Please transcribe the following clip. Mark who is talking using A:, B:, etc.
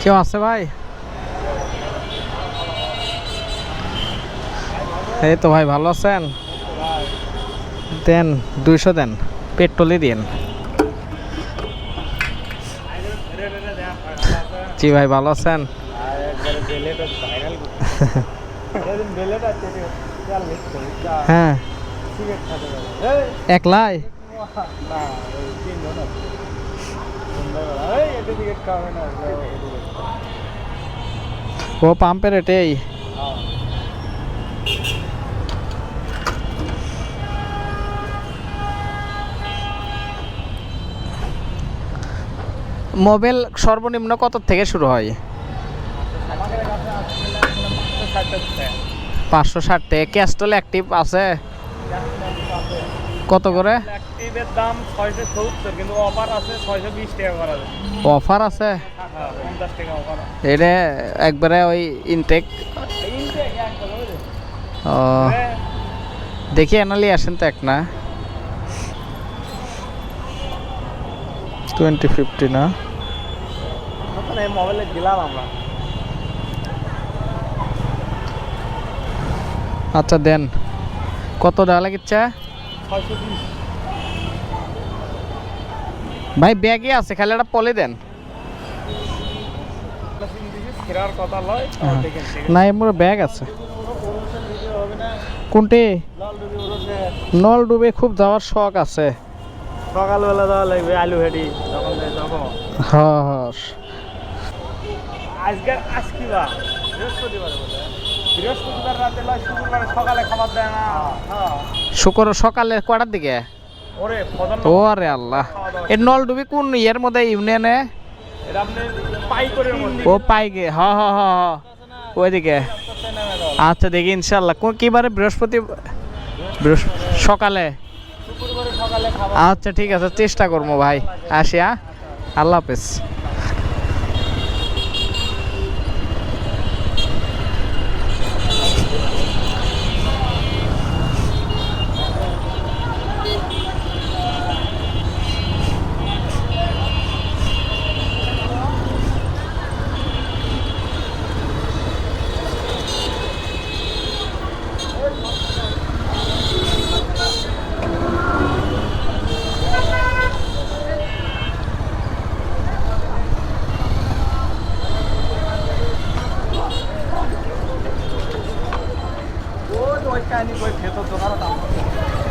A: কেউ আছে ভাই? এই তো ভাই, ভালো আছেন? দেন, দুইশো দেন, পেট্রোলই দেন। জি ভাই, ভালো আছেন? হ্যাঁ। একলাই? ও পাম্পের এটাই মোবাইল সর্বনিম্ন কত থেকে শুরু হয়? পাঁচশো ষাট ক্যাস্টল অ্যাক্টিভ আছে। কত করে?
B: অ্যাক্টিভের দাম ছয়শো সত্তর কিন্তু অফার আছে ছয়শো বিশ টাকা করা
A: অফার আছে?
B: হ্যাঁ পঞ্চাশ টাকা অফার
A: এটা একবারে ওই ইনটেক ও। দেখি এনালি আসেন তো এক না। টোয়েন্টি ফিফটি না?
B: মোবাইলে দিলাম আমরা।
A: আচ্ছা দেন। কত দেওয়া লাগিচ্ছে? ভাই ব্যাগই আছে খালি একটা পলে দেন। হ্যাঁ। না এমন ব্যাগ আছে। কোনটি? নল ডুবে খুব যাওয়ার শখ আছে।
B: সকালবেলা দেওয়া লাগবে আলু হেডি যখন যাই তখন
A: হ হ।
B: আজকের আজ বৃহস্পতিবার বলে বৃহস্পতিবার রাতে লয় শুক্রবার সকালে খাবার দেয় না। হ্যাঁ।
A: শুক্র সকালে কটার দিকে?
B: ওরে
A: ও আরে আল্লাহ। এই নল ডুবি কোন ইয়ের মধ্যে ইউনিয়নে?
B: এটা আপনি পাই করে মধ্যে।
A: ও পাইগে হ হ হ হ। ওইদিকে। আচ্ছা দেখি ইনশাল্লাহ কোন কিবারে বৃহস্পতি বৃহস্প- সকালে? আচ্ছা ঠিক আছে চেষ্টা করব ভাই। আসি হ্যাঁ আল্লাহ হাফেজ।
B: वैसे आणि बैठे तो तुम्हाला दाखवतो